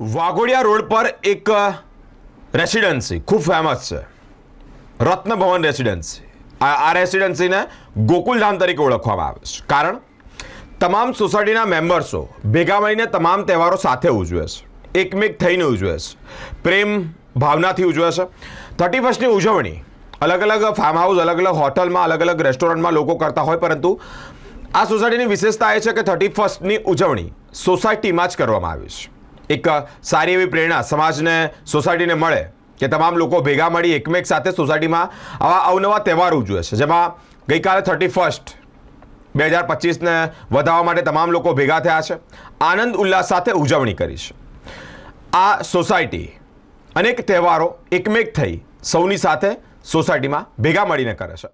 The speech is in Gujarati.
વાઘોડિયા રોડ પર એક રેસિડન્સી ખૂબ ફેમસ છે. રત્નભવન રેસિડન્સી આ રેસિડન્સીને ગોકુલધામ તરીકે ઓળખવામાં આવે છે. કારણ, તમામ સોસાયટીના મેમ્બર્સો ભેગા મળીને તમામ તહેવારો સાથે ઉજવે છે. એકમેક થઈને ઉજવે છે. પ્રેમ ભાવનાથી ઉજવે છે. થર્ટી ફર્સ્ટની ઉજવણી અલગ અલગ ફાર્મ હાઉસ અલગ અલગ હોટલમાં અલગ અલગ રેસ્ટોરન્ટમાં લોકો કરતા હોય, પરંતુ આ સોસાયટીની વિશેષતા એ છે કે થર્ટી ફર્સ્ટની ઉજવણી સોસાયટીમાં જ કરવામાં આવી છે. એક સારી એવી પ્રેરણા સમાજને, સોસાયટીને મળે કે તમામ લોકો ભેગા મળી એકમેક સાથે સોસાયટીમાં આવા અવનવા તહેવાર ઉજવે છે. જેમાં ગઈકાલે થર્ટી ફર્સ્ટ બે હજાર પચીસને વધારવા માટે તમામ લોકો ભેગા થયા છે. આનંદ ઉલ્લાસ સાથે ઉજવણી કરી છે. આ સોસાયટી અનેક તહેવારો એકમેક થઈ સૌની સાથે સોસાયટીમાં ભેગા મળીને કરે છે.